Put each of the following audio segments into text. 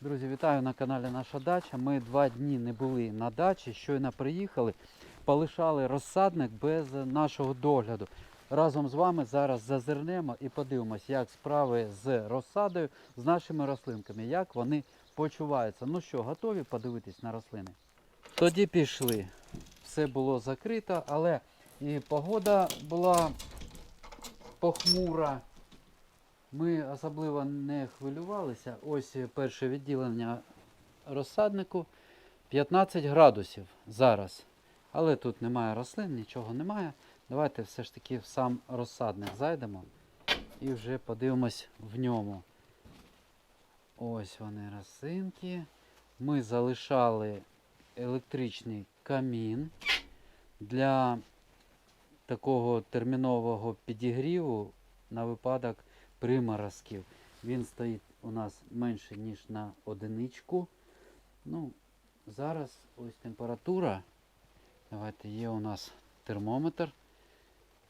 Друзі, вітаю на каналі Наша Дача. Ми два дні не були на дачі, щойно приїхали, полишали розсадник без нашого догляду. Разом з вами зараз зазирнемо і подивимось, як справи з розсадою, з нашими рослинками, як вони почуваються. Ну що, готові подивитись на рослини? Тоді пішли. Все було закрито, але і погода була похмура. Ми особливо не хвилювалися. Ось перше відділення розсаднику 15 градусів зараз. Але тут немає рослин, нічого немає. Давайте все ж таки в сам розсадник зайдемо і вже подивимось в ньому. Ось вони рослинки. Ми залишали електричний камін для такого термінового підігріву на випадок приморозків. Він стоїть у нас менше, ніж на одиничку. Ну, зараз ось температура. Давайте є у нас термометр.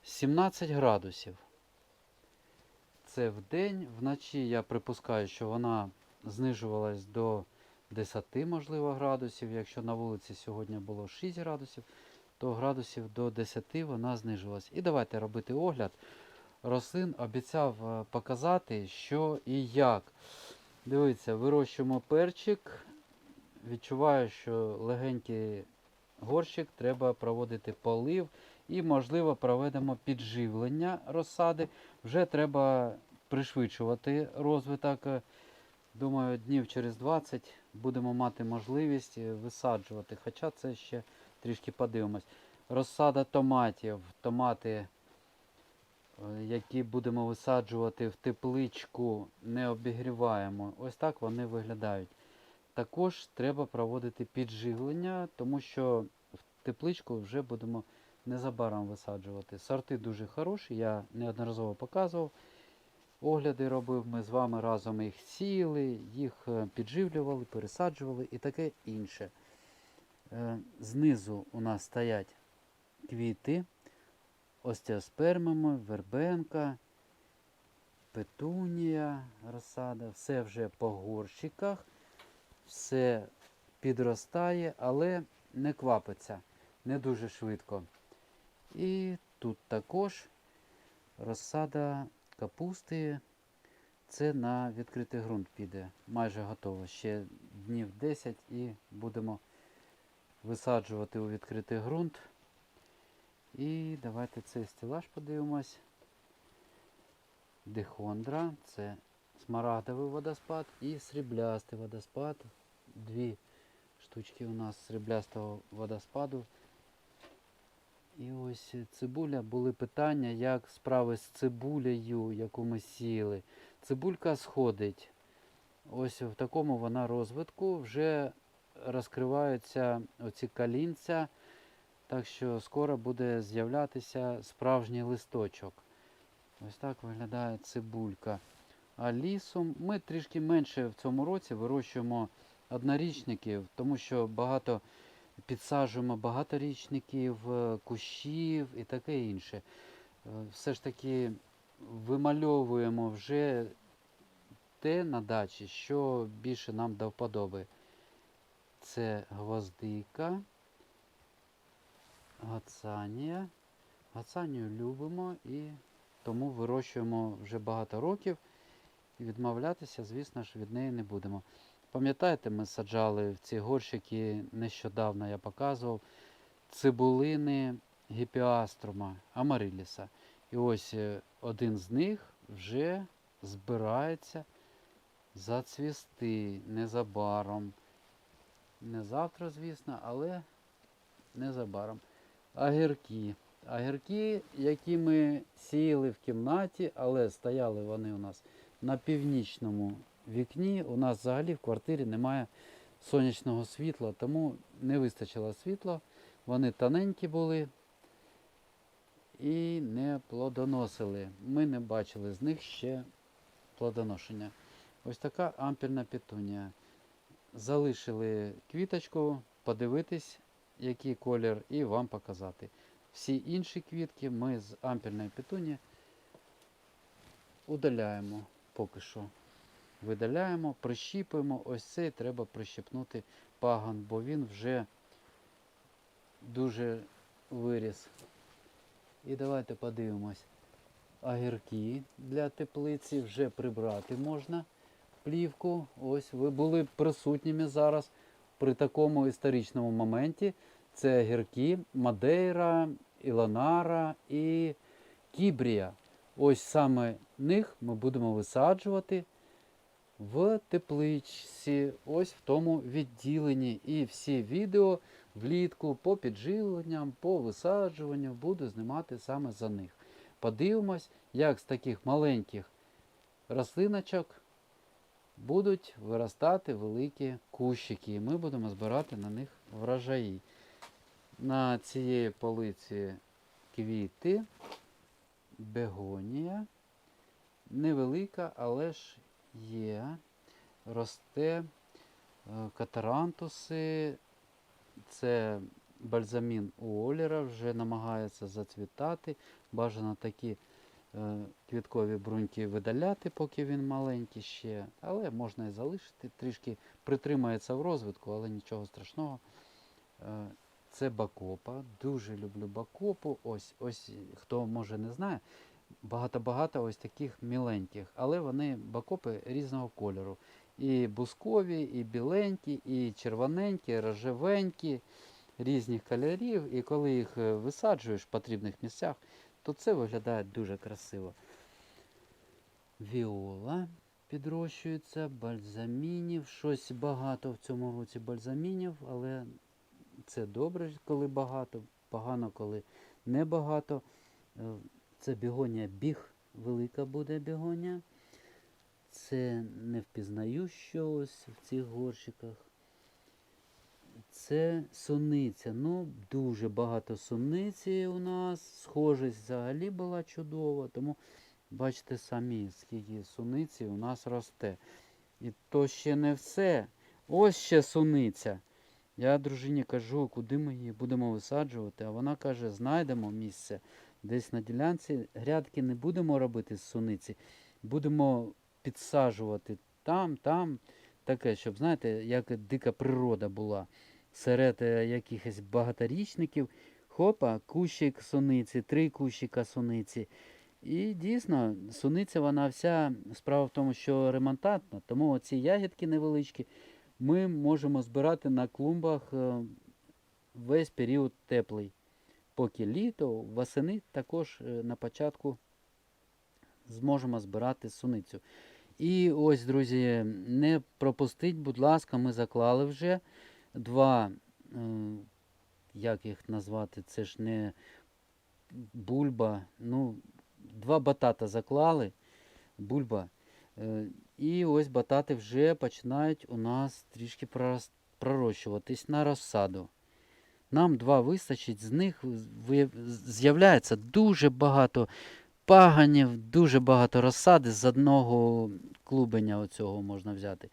17 градусів. Це в день. Вночі я припускаю, що вона знижувалась до 10, можливо, градусів. Якщо на вулиці сьогодні було 6 градусів, то градусів до 10 вона знижувалась. І давайте робити огляд рослин обіцяв е, показати, що і як. Дивіться, вирощуємо перчик. Відчуваю, що легенький горщик треба проводити полив і, можливо, проведемо підживлення розсади. Вже треба пришвидшувати розвиток. Думаю, днів через 20 будемо мати можливість е, висаджувати. Хоча це ще трішки подивимось. Розсада томатів. Томати які будемо висаджувати в тепличку, не обігріваємо. Ось так вони виглядають. Також треба проводити підживлення, тому що в тепличку вже будемо незабаром висаджувати. Сорти дуже хороші, я неодноразово показував. Огляди робив, ми з вами разом їх сіяли, їх е, підживлювали, пересаджували і таке інше. Е, Знизу у нас стоять квіти остеоспермами, вербенка, петунія, розсада, все вже по горщиках, все підростає, але не квапиться, не дуже швидко. І тут також розсада капусти. Це на відкритий ґрунт піде. Майже готово. Ще днів 10 і будемо висаджувати у відкритий ґрунт. І давайте цей стелаж подивимось. Дихондра, це смарагдовий водоспад і сріблястий водоспад. Дві штучки у нас сріблястого водоспаду. І ось цибуля, були питання, як справи з цибулею, яку ми сіяли. Цибулька сходить. Ось в такому вона розвитку вже розкриваються оці калінця. Так що скоро буде з'являтися справжній листочок. Ось так виглядає цибулька. А лісом ми трішки менше в цьому році вирощуємо однорічників, тому що багато підсаджуємо багаторічників, е, кущів і таке інше. Е, Все ж таки вимальовуємо вже те на дачі, що більше нам до вподоби. Це гвоздика. Гацанія. Гацанію любимо і тому вирощуємо вже багато років. І відмовлятися, звісно ж, від неї не будемо. Пам'ятаєте, ми саджали в ці горщики нещодавно я показував цибулини гіпіаструма амариліса. І ось е, один з них вже збирається зацвісти незабаром. Не завтра, звісно, але незабаром агірки. Агірки, які ми сіяли в кімнаті, але стояли вони у нас на північному вікні. У нас взагалі в квартирі немає сонячного світла, тому не вистачило світла. Вони тоненькі були і не плодоносили. Ми не бачили з них ще плодоношення. Ось така ампільна петунія. Залишили квіточку, подивитись, який колір, і вам показати. Всі інші квітки ми з ампільної петуні удаляємо поки що. видаляємо, прищіпуємо. Ось цей треба прищепнути пагон, бо він вже дуже виріс. І давайте подивимось. Огірки для теплиці вже прибрати можна плівку. Ось ви були присутніми зараз при такому історичному моменті. Це огірки Мадейра, Ілонара і Кібрія. Ось саме них ми будемо висаджувати в тепличці, ось в тому відділенні. І всі відео влітку по підживленням, по висаджуванню буду знімати саме за них. Подивимось, як з таких маленьких рослиночок будуть виростати великі кущики. І ми будемо збирати на них врожаї. На цієї полиці квіти, бегонія. Невелика, але ж є. Росте е, катарантуси. Це бальзамін у Оліра вже намагається зацвітати. Бажано такі квіткові бруньки видаляти, поки він маленький ще. Але можна і залишити. Трішки притримається в розвитку, але нічого страшного. Е, це бакопа. Дуже люблю бакопу. Ось, ось хто може не знає, багато-багато ось таких міленьких, але вони бакопи різного кольору. І бускові, і біленькі, і червоненькі, і рожевенькі, різних кольорів. І коли їх е, висаджуєш в потрібних місцях, то це виглядає дуже красиво. Віола підрощується, бальзамінів. Щось багато в цьому році бальзамінів, але це добре, коли багато, погано, коли небагато. Е, Це бігонія біг, велика буде бігонія. Це не впізнаю щось в цих горщиках. Це суниця. Ну, дуже багато суниці у нас. Схожість взагалі була чудова. Тому бачите самі, скільки суниці у нас росте. І то ще не все. Ось ще суниця. Я дружині кажу, куди ми її будемо висаджувати, а вона каже, знайдемо місце десь на ділянці. Грядки не будемо робити з суниці, будемо підсаджувати там, там, таке, щоб, знаєте, як дика природа була. Серед е, якихось багаторічників, хопа, кущик суниці, три кущика суниці. І дійсно, суниця вона вся справа в тому, що ремонтантна, тому оці ягідки невеличкі ми можемо збирати на клумбах е, весь період теплий. Поки літо, восени також е, на початку зможемо збирати суницю. І ось, друзі, не пропустіть, будь ласка, ми заклали вже два, е, як їх назвати, це ж не бульба, ну, два батата заклали, бульба. Е, І ось батати вже починають у нас трішки пророщуватись на розсаду. Нам два вистачить, з них з'являється дуже багато паганів, дуже багато розсади з одного клубеня оцього можна взяти.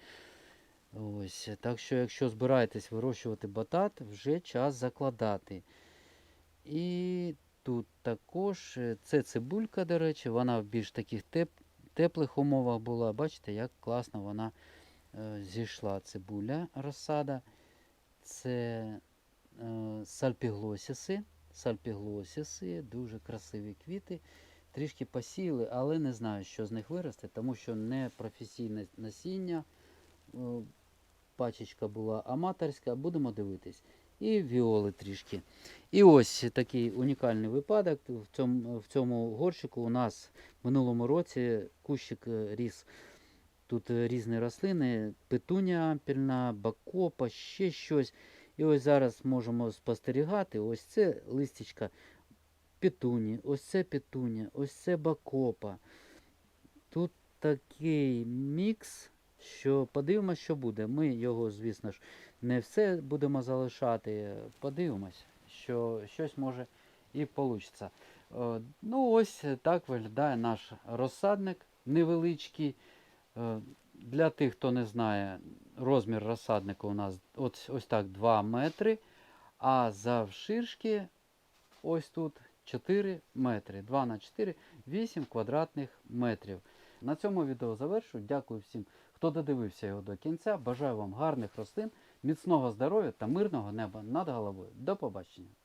Ось. Так що, якщо збираєтесь вирощувати батат, вже час закладати. І тут також е, це цибулька, до речі, вона в більш таких теп, теплих умовах була. Бачите, як класно вона е, зійшла цибуля розсада. Це е, сальпіглосіси. Сальпіглосіси, дуже красиві квіти. Трішки посіяли, але не знаю, що з них виросте, тому що не професійне насіння. е, Пачечка була аматорська, будемо дивитись. І віоли трішки. І ось такий унікальний випадок. В цьому, в цьому горщику у нас в минулому році кущик е, ріс. Тут е, різні рослини, петуня ампільна, бакопа, ще щось. І ось зараз можемо спостерігати. Ось це листячка петуні, ось це петуня, ось це бакопа. Тут такий мікс, що подивимось, що буде. Ми його, звісно ж, не все будемо залишати. Подивимось, що щось може і вийде. Ну, ось так виглядає наш розсадник невеличкий. Е, Для тих, хто не знає, розмір розсадника у нас ось, ось так 2 метри, а завширшки ось тут 4 метри. 2 на 4, 8 квадратних метрів. На цьому відео завершую. Дякую всім, хто додивився його до кінця. Бажаю вам гарних рослин, міцного здоров'я та мирного неба над головою. До побачення!